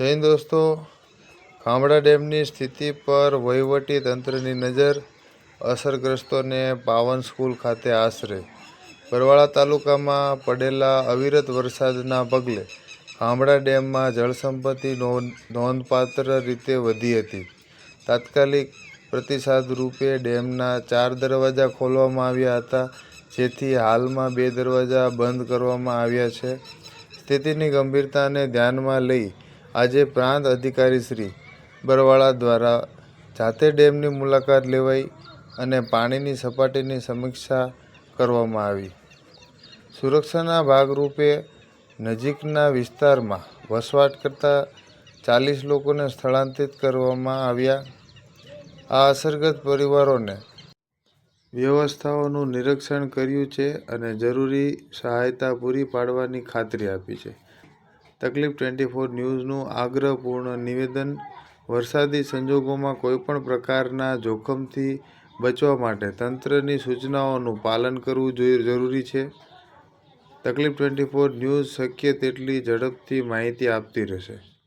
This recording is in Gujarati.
હિન્દ દોસ્તો. ખામડા ડેમની સ્થિતિ પર વહીવટી તંત્રની નજર અસરગ્રસ્તોને પાવન સ્કૂલ ખાતે આશરે. બરવાળા તાલુકામાં પડેલા અવિરત વરસાદના પગલે ખામડા ડેમમાં જળસંપત્તિ નોંધ નોંધપાત્ર રીતે વધી હતી. તાત્કાલિક પ્રતિસાદ રૂપે ડેમના ચાર દરવાજા ખોલવામાં આવ્યા હતા, જેથી હાલમાં બે દરવાજા બંધ કરવામાં આવ્યા છે. સ્થિતિની ગંભીરતાને ધ્યાનમાં લઈ આજે પ્રાંત અધિકારી શ્રી બરવાળા દ્વારા જાતે ડેમની મુલાકાત લેવાઈ અને પાણીની સપાટીની સમીક્ષા કરવામાં આવી. સુરક્ષાના ભાગરૂપે નજીકના વિસ્તારમાં વસવાટ કરતા ચાલીસ લોકોને સ્થળાંતરિત કરવામાં આવ્યા. આ અસરગ્રસ્ત પરિવારોને વ્યવસ્થાઓનું નિરીક્ષણ કર્યું છે અને જરૂરી સહાયતા પૂરી પાડવાની ખાતરી આપી છે. તકલીફ ટ્વેન્ટી ફોર ન્યૂઝનું આગ્રહપૂર્ણ નિવેદન, વરસાદી સંજોગોમાં કોઈપણ પ્રકારના જોખમથી બચવા માટે તંત્રની સૂચનાઓનું પાલન કરવું જોઈએ જરૂરી છે. તકલીફ ટ્વેન્ટી ફોર ન્યૂઝ શક્ય તેટલી ઝડપથી માહિતી આપતી રહેશે.